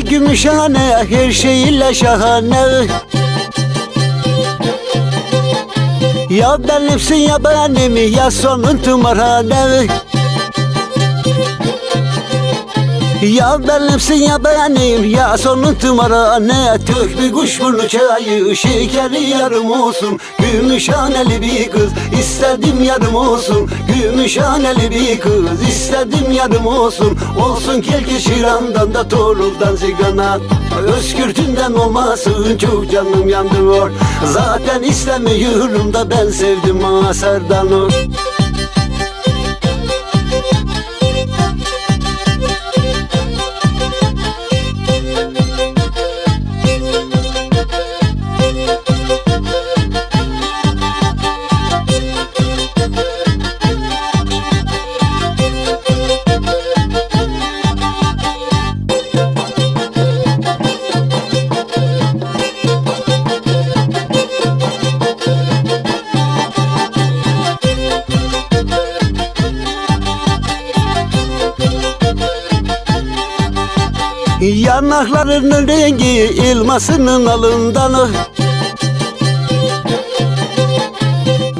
gümüşhane her şeyiyle şahane. Ya benimsin ya benim ya sonun tımarhane Ya benimsin ya benim ya sonun tımarhane Tök bir kuş burnu çayı şekeri yarım olsun. Gümüşhaneli bir kız istedim yarım olsun. Gümüşhaneli bir kız istedim yarım olsun. Olsun kelki şirandan da toruldan zigana. Özgürtünden olmasın çok canım yanıyor. Zaten istemiyorum da ben sevdim ha Serdan'ı Yanaklarının rengi ilmasının alından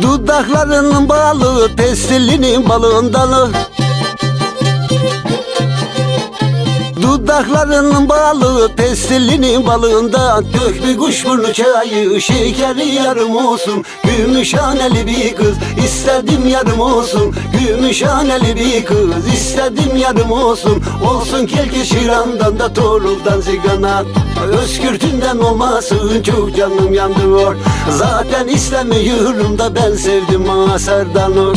Dudaklarının balı pestilinin balından Dudaklarının balı pestilinin balığında Dök bir kuş burnu çayı şekeri yarım olsun. Gümüşhaneli bir kız istedim yarım olsun. Gümüşhaneli bir kız istedim yarım olsun. Olsun kelki şirandan da toruldan zigana. Özgürtünden olmasın çok canım yanıyor Zaten istemiyorum da ben sevdim ha Serdan'ı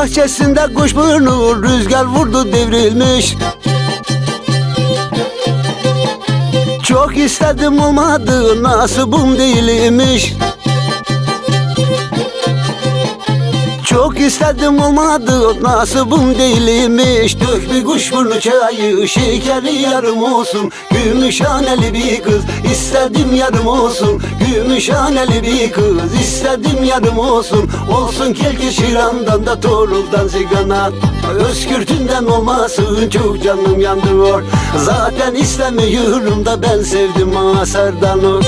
Bahçesinde kuşburnu rüzgar vurdu devrilmiş. Çok istedim olmadı nasibim değilmiş Çok istedim olmadı nasibim değilmiş. Dök bir kuş burnu çayı şekeri yarım olsun. Gümüşhaneli bir kız istedim yarım olsun. Gümüşhaneli bir kız istedim yarım olsun. Olsun kelki şirandan da toruldan zigana. Özgürtünden olmasın çok canım yanıyor. Zaten istemiyorum da ben sevdim ha Serdan'ı